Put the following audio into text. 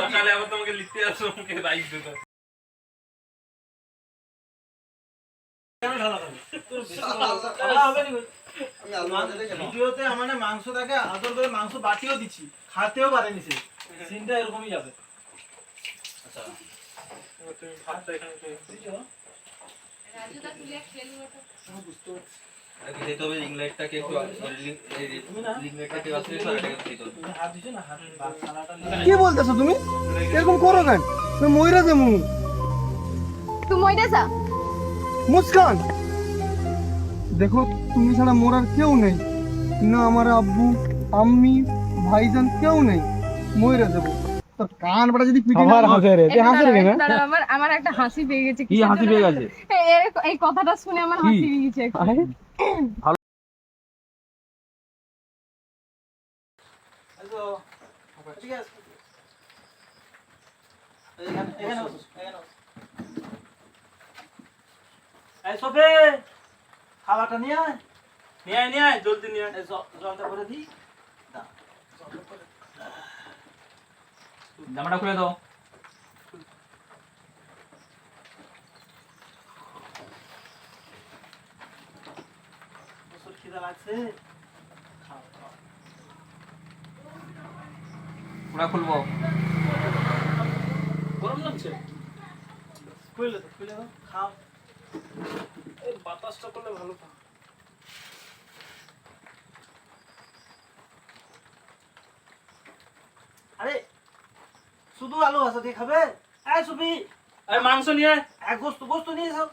সকালে আবার তোমাকে লিখতে আসো আমাকে রাইট দিতে। আমি আলু ভাজাটাই খেলাম ভিডিওতে মানে মাংস দেখে আদর করে মাংস বাটিও দিচ্ছি খাতেও পারেনি সে। সিনটা এরকমই যাবে। তুমি ভাতটা এখানে রাজুদা তুলে খেলব বুঝতে পারছি। দিতে হবে রিং লাইটটাকে একটু তুমি? রিং লাইটটাকে আসলে তুমি কি বলতেছো তুমি? এরকম করো কেন? তুমি ময়রা যেমন তুই মইদাসা মুস্কান! দেখো তুমি ছাড়া মোরার কেউ নেই। না আমার আব্বু আম্মি ভাইজান কেউ নেই। ময়রা দেবো তোর কান বাটা যদি পিটি আবার হাসে রে। তুই হাসে রে কেন আমার আমার একটা হাসি পেয়ে গেছে। কি হাসি পেয়ে গেছে? এই কথাটা শুনে আমার হাসি পেয়ে গেছে। সোফে খাবারটা নিয়ে আয়। নিয়ে আয় নিয়ে আয়, জলদি নিয়ে আয়। জলটা করে দিই। জামাটা খুলে দাও। খিদা লাগছে খুলবো। গরম লাগছে? খুলে দাও খুলে খাও। এই বাতাসটা করলে ভালো তো। আরে শুধু আলু ভাজা দিয়ে খাবে? এই সুফি এই মাংস নিয়ে এক গোস্ত গোস্ত নিয়ে যাও।